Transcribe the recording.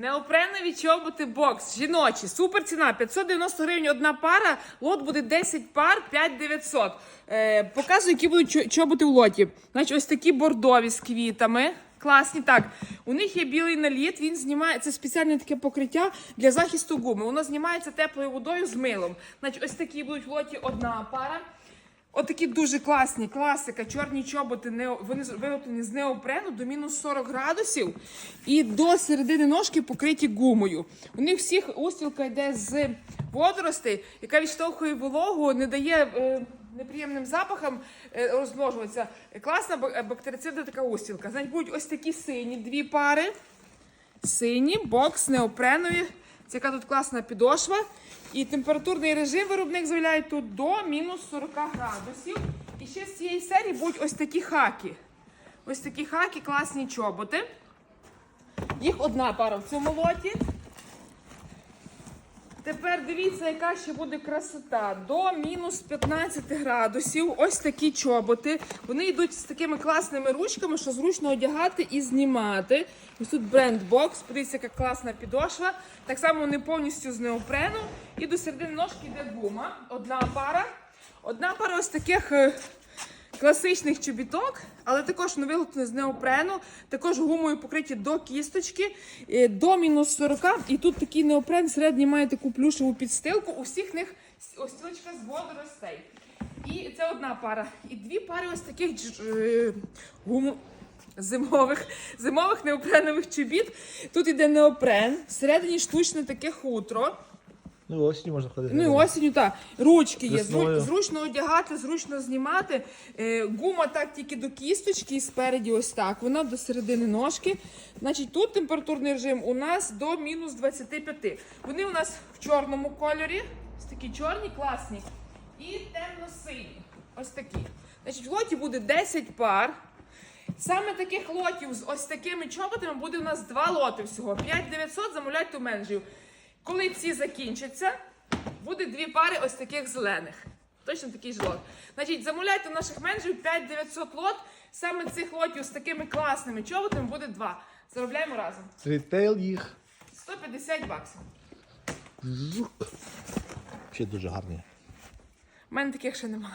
Неопренові чоботи бокс, жіночі, супер ціна, 590 гривень одна пара, лот буде 10 пар, 5900. Е, показую, які будуть чоботи в лоті. Значить, ось такі бордові з квітами. Класні, так. У них є білий наліт, він знімає, це спеціальне таке покриття для захисту гуми. Воно знімається теплою водою з милом. Значить, ось такі будуть в лоті одна пара. Отакі дуже класні, класика, чорні чоботи, нео- вони виготовлені з неопрену до мінус 40 градусів і до середини ножки покриті гумою. У них всіх устілка йде з водоростей, яка відштовхує вологу, не дає е, неприємним запахам е, розмножуватися. Класна е, бактерицидна така устілка. Значить, будуть ось такі сині дві пари. Сині, бокс, неопренові. Це яка тут класна підошва. І температурний режим виробник заявляє тут до мінус 40 градусів. І ще з цієї серії будуть ось такі хаки. Ось такі хаки, класні чоботи. Їх одна пара в цьому лоті. Тепер дивіться, яка ще буде красота. До мінус 15 градусів. Ось такі чоботи. Вони йдуть з такими класними ручками, що зручно одягати і знімати. Ось тут бренд бокс. Подивіться, яка класна підошва. Так само вони повністю з неопрену. І до середини ножки йде гума. Одна пара. Одна пара ось таких. Класичних чобіток, але також вони виготовлені з неопрену, також гумою покриті до кісточки, е, до мінус 40. І тут такий неопрен середній має таку плюшеву підстилку. У всіх них остілочка з водоростей. І це одна пара. І дві пари ось таких е, гуму. Зимових, зимових неопренових чобіт. Тут іде неопрен, всередині штучне таке хутро. Ну, і осінню можна ходити. Ну і осінню так. Ручки є. Весною. Зру- Зручно одягати, зручно знімати. Е, гума так тільки до кісточки і спереді ось так. Вона до середини ножки. Значить, тут температурний режим у нас до мінус 25. Вони у нас в чорному кольорі. Ось такі чорні, класні. І темно-сині. Ось такі. Значить, в лоті буде 10 пар. Саме таких лотів з ось такими чоботами буде у нас два лоти всього. 5900 замовляйте у менеджерів. Коли ці закінчаться, буде дві пари ось таких зелених. Точно такий ж лот. Значить, замовляйте у наших менеджерів 5900 лот. Саме цих лотів з такими класними чоботами буде два. Заробляємо разом. Рітейл їх. 150 баксів. Ще дуже гарні. У мене таких ще немає.